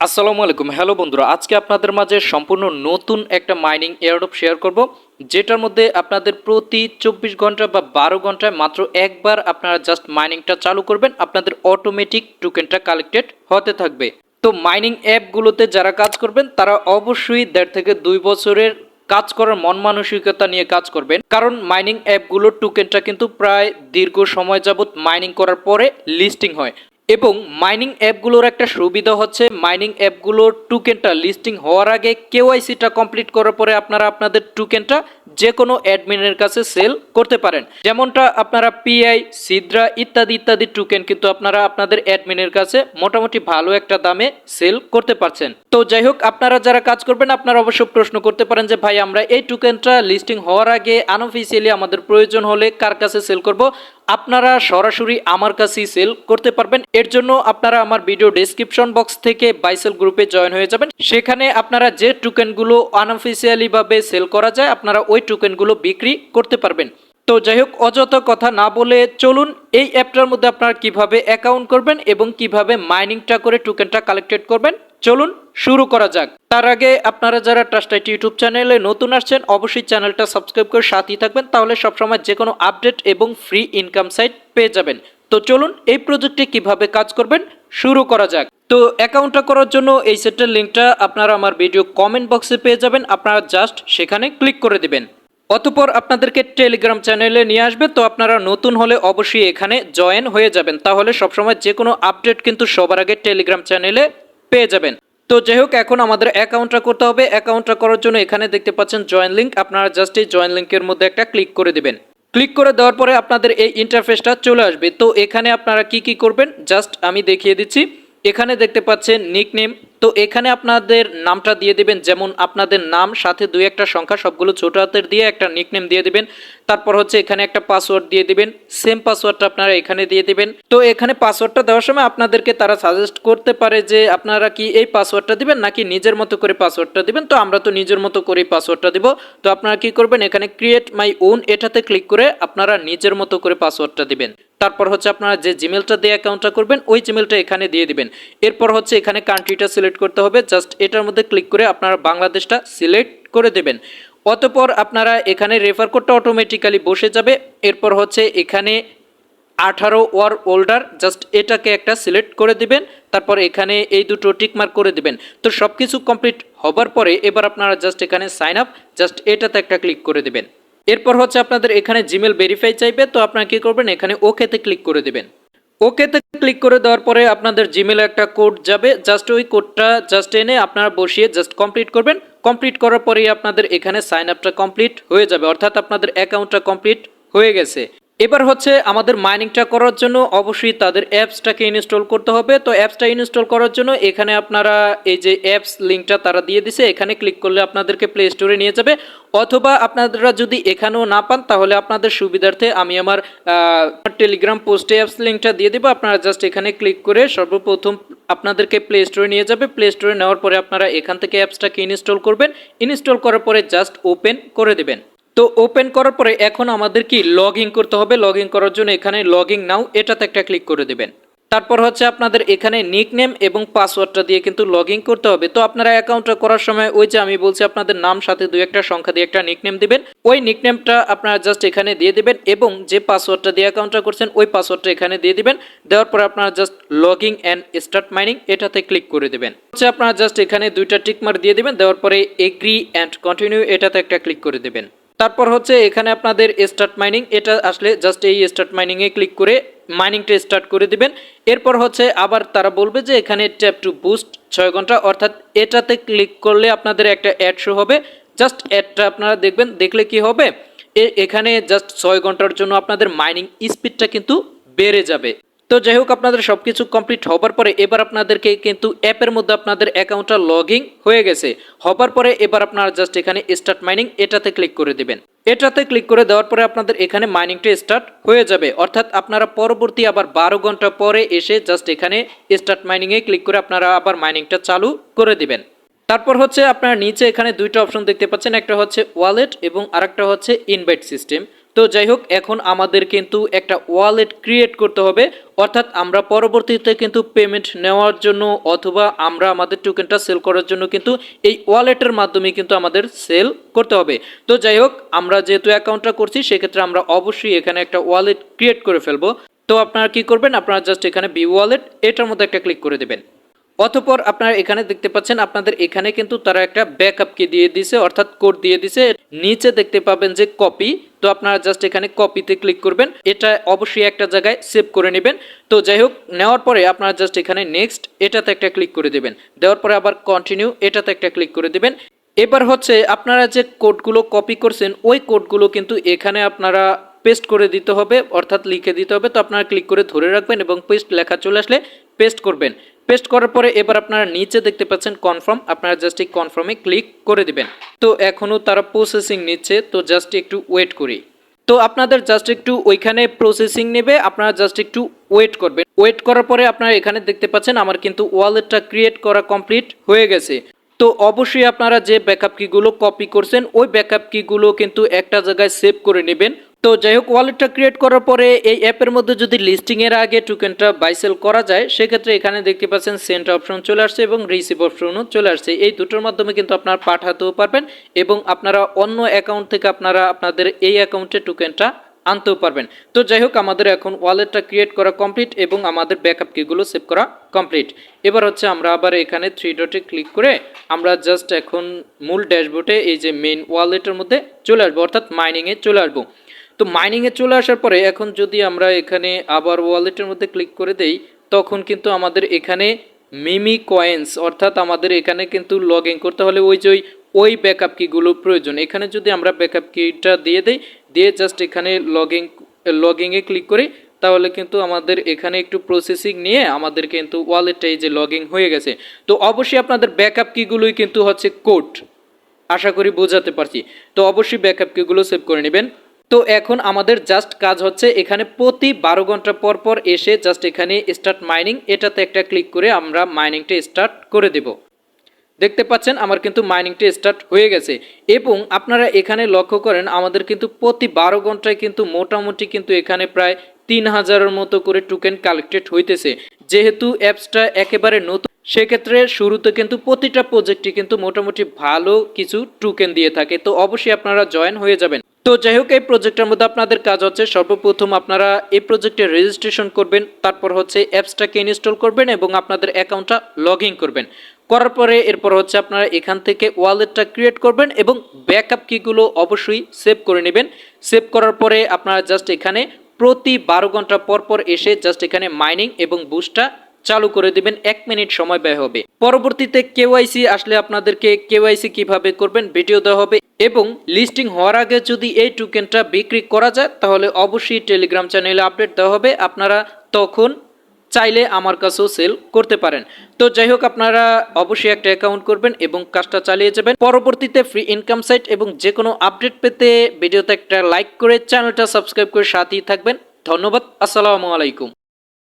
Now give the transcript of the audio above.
আসসালামু আলাইকুম। হ্যালো বন্ধুরা, আজকে আপনাদের মাঝে সম্পূর্ণ নতুন একটা মাইনিং এয়ারডপ শেয়ার করব, যেটার মধ্যে আপনাদের প্রতি চব্বিশ ঘণ্টা বা বারো ঘন্টায় মাত্র একবার আপনারা জাস্ট মাইনিংটা চালু করবেন, আপনাদের অটোমেটিক টোকেনটা কালেক্টেড হতে থাকবে। তো মাইনিং অ্যাপগুলোতে যারা কাজ করবেন, তারা অবশ্যই দেড় থেকে দুই বছরের কাজ করার মন মানসিকতা নিয়ে কাজ করবেন। কারণ মাইনিং অ্যাপগুলোর টোকেনটা কিন্তু প্রায় দীর্ঘ সময় যাবত মাইনিং করার পরে লিস্টিং হয়। এবং মাইনিং অ্যাপগুলোর একটা সুবিধা হচ্ছে মাইনিং অ্যাপগুলোর টোকেনটা লিস্টিং হওয়ার আগে কেওয়াইসিটা কমপ্লিট করার পরে আপনারা আপনাদের টোকেনটা যে কোনো অ্যাডমিনের কাছে সেল করতে পারেন। যেমনটা আপনারা পিআই সিদ্রা ইত্যাদি ইত্যাদি টোকেন কিন্তু আপনারা আপনাদের অ্যাডমিনের কাছে মোটামুটি ভালো একটা দামে সেল করতে পারছেন। তো যাই হোক, আপনারা যারা কাজ করবেন, আপনারা অবশ্য প্রশ্ন করতে পারেন যে, ভাই, আমরা এই টোকেনটা লিস্টিং হওয়ার আগে আনঅফিসিয়ালি আমাদের প্রয়োজন হলে কার কাছে সেল করব? আপনারা সরাসরি আমার কাছেই সেল করতে পারবেন। এর জন্য আপনারা আমার ভিডিও ডেসক্রিপশন বক্স থেকে বাইসেল গ্রুপে জয়েন হয়ে যাবেন। সেখানে আপনারা যে টোকেনগুলো আনঅফিসিয়ালি ভাবে সেল করা যায়, আপনারা ওই টোকেনগুলো বিক্রি করতে পারবেন। তো যাই হোক, অযথা কথা না বলে চলুন, এই অ্যাপটার মধ্যে আপনারা কীভাবে অ্যাকাউন্ট করবেন এবং কীভাবে মাইনিংটা করে টোকেনটা কালেক্টেড করবেন চলুন শুরু করা যাক। তার আগে আপনারা যারা ট্রাস্টাইট ইউটিউব চ্যানেলে নতুন আসছেন, অবশ্যই চ্যানেলটা সাবস্ক্রাইব করে সাথেই থাকবেন, তাহলে সবসময় যে কোনো আপডেট এবং ফ্রি ইনকাম সাইট পেয়ে যাবেন। তো চলুন এই প্রজেক্টে কীভাবে কাজ করবেন শুরু করা যাক। তো অ্যাকাউন্টটা করার জন্য এই সেটের লিঙ্কটা আপনারা আমার ভিডিও কমেন্ট বক্সে পেয়ে যাবেন, আপনারা জাস্ট সেখানে ক্লিক করে দিবেন। অতপর আপনাদেরকে টেলিগ্রাম চ্যানেলে নিয়ে আসবে, তো আপনারা নতুন হলে অবশ্যই এখানে জয়েন হয়ে যাবেন। তাহলে সবসময় যে কোনো আপডেট কিন্তু সবার আগে টেলিগ্রাম চ্যানেলে পেয়ে যাবেন। তো যাই হোক এখন আমাদের অ্যাকাউন্টটা করতে হবে। অ্যাকাউন্টটা করার জন্য এখানে দেখতে পাচ্ছেন জয়েন লিঙ্ক আপনারা জাস্ট এই জয়েন লিঙ্কের মধ্যে একটা ক্লিক করে দেবেন। ক্লিক করে দেওয়ার পরে আপনাদের এই ইন্টারফেসটা চলে আসবে। তো এখানে আপনারা কি কি করবেন? জাস্ট আমি দেখিয়ে দিচ্ছি। এখানে দেখতে পাচ্ছেন নিক নেম তো এখানে আপনাদের নামটা দিয়ে দিবেন, যেমন আপনাদের নাম, সাথে দুই একটা সংখ্যা, সবগুলো ছোট হাতের দিয়ে একটা নিক নেম দিয়ে দিবেন। তারপর হচ্ছে এখানে একটা পাসওয়ার্ড দিয়ে দিবেন। সেম পাসওয়ার্ডটা আপনারা এখানে দিয়ে দিবেন। তো এখানে পাসওয়ার্ডটা দেওয়ার সময় আপনাদেরকে তারা সাজেস্ট করতে পারে যে আপনারা কি এই পাসওয়ার্ডটা দিবেন, নাকি নিজের মতো করে পাসওয়ার্ডটা দিবেন। তো আমরা তো নিজের মতো করেই পাসওয়ার্ডটা দিব। তো আপনারা কি করবেন, এখানে ক্রিয়েট মাই ওন এটাতে ক্লিক করে আপনারা নিজের মতো করে পাসওয়ার্ডটা দিবেন। তারপর হচ্ছে আপনারা যে জিমেলটা দিয়ে অ্যাকাউন্টটা করবেন, ওই জিমেলটা এখানে দিয়ে দিবেন। এরপর হচ্ছে এখানে কান্ট্রিটা সিলেক্ট করতে হবে জাস্ট এটার মধ্যে ক্লিক করে আপনারা বাংলাদেশটা সিলেক্ট করে দেবেন। অতপর আপনারা এখানে রেফার কোডটা অটোমেটিক্যালি বসে যাবে, এরপর হচ্ছে এখানে আঠারো ওয়ার ওল্ডার জাস্ট এটাকে একটা সিলেক্ট করে দিবেন, তারপর এখানে এই দুটো টিকমার্ক করে দিবেন। তো সব কিছু কমপ্লিট হবার পরে এবার আপনারা জাস্ট এখানে সাইন আপ জাস্ট এটাতে একটা ক্লিক করে দিবেন। এরপর হচ্ছে আপনাদের এখানে জিমেল ভেরিফাই চাইবে, তো আপনারা কী করবেন? এখানে ওকেতে ক্লিক করে দেবেন। ওকেতে ক্লিক করে দেওয়ার পরে আপনাদের জিমেলে একটা কোড যাবে। জাস্ট ওই কোডটা জাস্ট এনে আপনারা বসিয়ে জাস্ট কমপ্লিট করবেন। কমপ্লিট করার পরেই আপনাদের এখানে সাইন আপটা কমপ্লিট হয়ে যাবে। অর্থাৎ আপনাদের অ্যাকাউন্টটা কমপ্লিট হয়ে গেছে। এবার হচ্ছে আমাদের মাইনিংটা করার জন্য অবশ্যই তাদের অ্যাপসটাকে ইনস্টল করতে হবে। তো অ্যাপসটা ইনস্টল করার জন্য এখানে আপনারা এই যে অ্যাপস লিঙ্কটা তারা দিয়ে দিছে, এখানে ক্লিক করলে আপনাদেরকে প্লে স্টোরে নিয়ে যাবে। অথবা আপনারা যদি এখানেও না পান, তাহলে আপনাদের সুবিধার্থে আমি আমার টেলিগ্রাম পোস্টে অ্যাপস লিঙ্কটা দিয়ে দেবো। আপনারা জাস্ট এখানে ক্লিক করে সর্বপ্রথম আপনাদেরকে প্লে স্টোরে নিয়ে যাবে। প্লে স্টোরে নেওয়ার পরে আপনারা এখান থেকে অ্যাপসটাকে ইনস্টল করবেন। ইনস্টল করার পরে জাস্ট ওপেন করে দেবেন। তো ওপেন করার পরে এখন আমাদের কি লগ ইন করতে হবে? লগ ইন করার জন্য এখানে লগ ইন নাও এটাতে একটা ক্লিক করে দেবেন। তারপর হচ্ছে আপনাদের এখানে নিক নেম এবং পাসওয়ার্ডটা দিয়ে কিন্তু লগ ইন করতে হবে। তো আপনারা অ্যাকাউন্টটা করার সময় ওই যে আমি বলছি আপনাদের নাম, সাথে দুই একটা সংখ্যা দিয়ে একটা নিক নেম দিবেন। ওই নিক নেমটা আপনারা জাস্ট এখানে দিয়ে দিবেন এবং যে পাসওয়ার্ডটা দিয়ে অ্যাকাউন্টটা করছেন, ওই পাসওয়ার্ডটা এখানে দিয়ে দিবেন। দেওয়ার পরে আপনারা just log in and start mining এটাতে ক্লিক করে দেবেন। হচ্ছে আপনারা জাস্ট এখানে দুইটা টিকমার দিয়ে দিবেন। দেওয়ার পরে এগ্রি অ্যান্ড কন্টিনিউ এটাতে একটা ক্লিক করে দেবেন। তারপর হচ্ছে এখানে আপনাদের স্টার্ট মাইনিং এটা আসলে জাস্ট এই স্টার্ট মাইনিংয়ে ক্লিক করে মাইনিংটা স্টার্ট করে দিবেন। এরপর হচ্ছে আবার তারা বলবে যে এখানে ট্যাপ টু বুস্ট ছয় ঘণ্টা, অর্থাৎ এটাতে ক্লিক করলে আপনাদের একটা অ্যাড শো হবে। জাস্ট অ্যাডটা আপনারা দেখবেন, দেখলে কি হবে? এখানে জাস্ট ছয় ঘণ্টার জন্য আপনাদের মাইনিং স্পিডটা কিন্তু বেড়ে যাবে। তো যাই হোক, আপনাদের সব কিছু কমপ্লিট হবার পরে এবার আপনাদেরকে কিন্তু অ্যাপের মধ্যে আপনাদের অ্যাকাউন্টটা লগ হয়ে গেছে। হবার পরে এবার আপনারা জাস্ট এখানে স্টার্ট মাইনিং এটাতে ক্লিক করে দিবেন। এটাতে ক্লিক করে দেওয়ার পরে আপনাদের এখানে মাইনিংটা স্টার্ট হয়ে যাবে। অর্থাৎ আপনারা পরবর্তী আবার বারো ঘণ্টা পরে এসে জাস্ট এখানে স্টার্ট মাইনিংয়ে ক্লিক করে আপনারা আবার মাইনিংটা চালু করে দিবেন। তারপর হচ্ছে আপনারা নিচে এখানে দুইটা অপশন দেখতে পাচ্ছেন, একটা হচ্ছে ওয়ালেট এবং আরেকটা হচ্ছে ইনভাইট সিস্টেম তো যাই হোক, এখন আমাদের কিন্তু একটা ওয়ালেট ক্রিয়েট করতে হবে। অর্থাৎ আমরা পরবর্তীতে কিন্তু পেমেন্ট নেওয়ার জন্য অথবা আমরা আমাদের টোকেনটা সেল করার জন্য কিন্তু এই ওয়ালেটের মাধ্যমে কিন্তু আমাদের সেল করতে হবে। তো যাই হোক, আমরা যেহেতু অ্যাকাউন্টটা করছি, সেক্ষেত্রে আমরা অবশ্যই এখানে একটা ওয়ালেট ক্রিয়েট করে ফেলব। তো আপনারা কি করবেন? আপনারা জাস্ট এখানে বি ওয়ালেট এটার মধ্যে একটা ক্লিক করে দেবেন। অতপর আপনারা এখানে দেখতে পাচ্ছেন, আপনাদের এখানে কিন্তু তারা একটা ব্যাকআপ কি দিয়ে দিছে, অর্থাৎ কোড দিয়ে দিছে। নিচে দেখতে পাবেন যে কপি তো আপনারা জাস্ট এখানে কপিতে ক্লিক করবেন। এটা অবশ্যই একটা জায়গায় সেভ করে নেবেন। তো যাই হোক, নেওয়ার পরে আপনারা জাস্ট এখানে নেক্সট এটাতে একটা ক্লিক করে দেবেন। দেওয়ার পরে আবার কন্টিনিউ এটাতে একটা ক্লিক করে দেবেন। এবার হচ্ছে আপনারা যে কোডগুলো কপি করছেন, ওই কোডগুলো কিন্তু এখানে আপনারা পেস্ট করে দিতে হবে, অর্থাৎ লিখে দিতে হবে। তো আপনারা ক্লিক করে ধরে রাখবেন এবং পেস্ট লেখা চলে আসলে পেস্ট করবেন। পেস্ট করার পরে এবার আপনারা নিচে দেখতে পাচ্ছেন কনফার্ম আপনারা জাস্ট এই কনফার্মে ক্লিক করে দিবেন। তো এখনও তারা প্রসেসিং নিচ্ছে, তো জাস্ট একটু ওয়েট করি। তো আপনাদের জাস্ট একটু ওইখানে প্রসেসিং নেবে, আপনারা জাস্ট একটু ওয়েট করবেন। ওয়েট করার পরে আপনারা এখানে দেখতে পাচ্ছেন আমার কিন্তু ওয়ালেটটা ক্রিয়েট করা কমপ্লিট হয়ে গেছে। তো অবশ্যই আপনারা যে ব্যাকআপ কিগুলো কপি করছেন, ওই ব্যাকআপ কিগুলো কিন্তু একটা জায়গায় সেভ করে নেবেন। তো যাই হোক ওয়ালেটটা ক্রিয়েট করার পরে এই অ্যাপের মধ্যে যদি লিস্টিং এর আগে টোকেনটা বাইসেল করা যায়, সেক্ষেত্রে এখানে দেখতে পাচ্ছেন সেন্ট অপশন চলে আসছে এবং রিসিভ অপশনও চলে আসছে। এই দুটোর মাধ্যমে কিন্তু আপনারা পাঠাতেও পারবেন এবং আপনারা অন্য অ্যাকাউন্ট থেকে আপনারা আপনাদের এই অ্যাকাউন্টে টোকেনটা আনতেও পারবেন। তো যাই হোক, আমাদের এখন ওয়ালেটটা ক্রিয়েট করা কমপ্লিট এবং আমাদের ব্যাকআপ কিগুলো সেভ করা কমপ্লিট এবার হচ্ছে আমরা আবার এখানে থ্রি ডটে ক্লিক করে আমরা জাস্ট এখন মূল ড্যাশবোর্ডে এই যে মেইন ওয়ালেটের মধ্যে চলে আসব, অর্থাৎ মাইনিংয়ে চলে আসব। তো মাইনিংয়ে চলে আসার পরে এখন যদি আমরা এখানে আবার ওয়ালেটের মধ্যে ক্লিক করে দেই, তখন কিন্তু আমাদের এখানে মিমি কয়েন্স অর্থাৎ আমাদের এখানে কিন্তু লগ ইন করতে হলে ওই যে ওই ব্যাকআপ কিগুলো প্রয়োজন। এখানে যদি আমরা ব্যাকআপ কিটা দিয়ে দেই, দিয়ে জাস্ট এখানে লগ লগিংয়ে ক্লিক করি, তাহলে কিন্তু আমাদের এখানে একটু প্রসেসিং নিয়ে আমাদের কিন্তু ওয়ালেটটা এই যে লগিং হয়ে গেছে। তো অবশ্যই আপনাদের ব্যাকআপ কিগুলোই কিন্তু হচ্ছে কোড আশা করি বোঝাতে পারছি। তো অবশ্যই ব্যাকআপ কিগুলো সেভ করে নেবেন। তো এখন আমাদের জাস্ট কাজ হচ্ছে এখানে প্রতি বারো ঘণ্টা পর পর এসে জাস্ট এখানে স্টার্ট মাইনিং এটাতে একটা ক্লিক করে আমরা মাইনিংটা স্টার্ট করে দেব। দেখতে পাচ্ছেন আমার কিন্তু মাইনিংটা স্টার্ট হয়ে গেছে। এবং আপনারা এখানে লক্ষ্য করেন আমাদের কিন্তু প্রতি বারো ঘন্টায় কিন্তু মোটামুটি কিন্তু এখানে প্রায় তিন হাজারের মতো করে টোকেন কালেক্টেড হইতেছে। যেহেতু অ্যাপসটা একেবারে নতুন, সেক্ষেত্রে শুরুতে কিন্তু প্রতিটা প্রজেক্টই কিন্তু মোটামুটি ভালো কিছু টোকেন দিয়ে থাকে। তো অবশ্যই আপনারা জয়েন হয়ে যাবেন। তো যাই হোক, এই প্রজেক্টের মধ্যে আপনাদের কাজ হচ্ছে, সর্বপ্রথম আপনারা এই প্রজেক্টে রেজিস্ট্রেশন করবেন, তারপর হচ্ছে অ্যাপসটাকে ইনস্টল করবেন এবং আপনাদের অ্যাকাউন্টটা লগ করবেন। করার পরে এরপর হচ্ছে আপনারা এখান থেকে ওয়ালেটটা ক্রিয়েট করবেন এবং ব্যাকআপ কিগুলো অবশ্যই সেভ করে নেবেন। সেভ করার পরে আপনারা জাস্ট এখানে প্রতি বারো ঘণ্টা পর পর এসে জাস্ট এখানে মাইনিং এবং বুস্টটা চালু করে দিবেন, এক মিনিট সময় ব্যয় হবে। পরবর্তীতে কেওয়াইসি আসলে আপনাদেরকে কেওয়াইসি কীভাবে করবেন ভিডিও দেওয়া হবে এবং লিস্টিং হওয়ার আগে যদি এই টোকেনটা বিক্রি করা যায়, তাহলে অবশ্যই টেলিগ্রাম চ্যানেলে আপডেট দেওয়া হবে। আপনারা তখন চাইলে আমার কাছেও সেল করতে পারেন। তো যাই হোক, আপনারা অবশ্যই একটা অ্যাকাউন্ট করবেন এবং কাজটা চালিয়ে যাবেন। পরবর্তীতে ফ্রি ইনকাম সাইট এবং যে কোনো আপডেট পেতে ভিডিওতে একটা লাইক করে চ্যানেলটা সাবস্ক্রাইব করে সাথেই থাকবেন। ধন্যবাদ, আসসালামু আলাইকুম।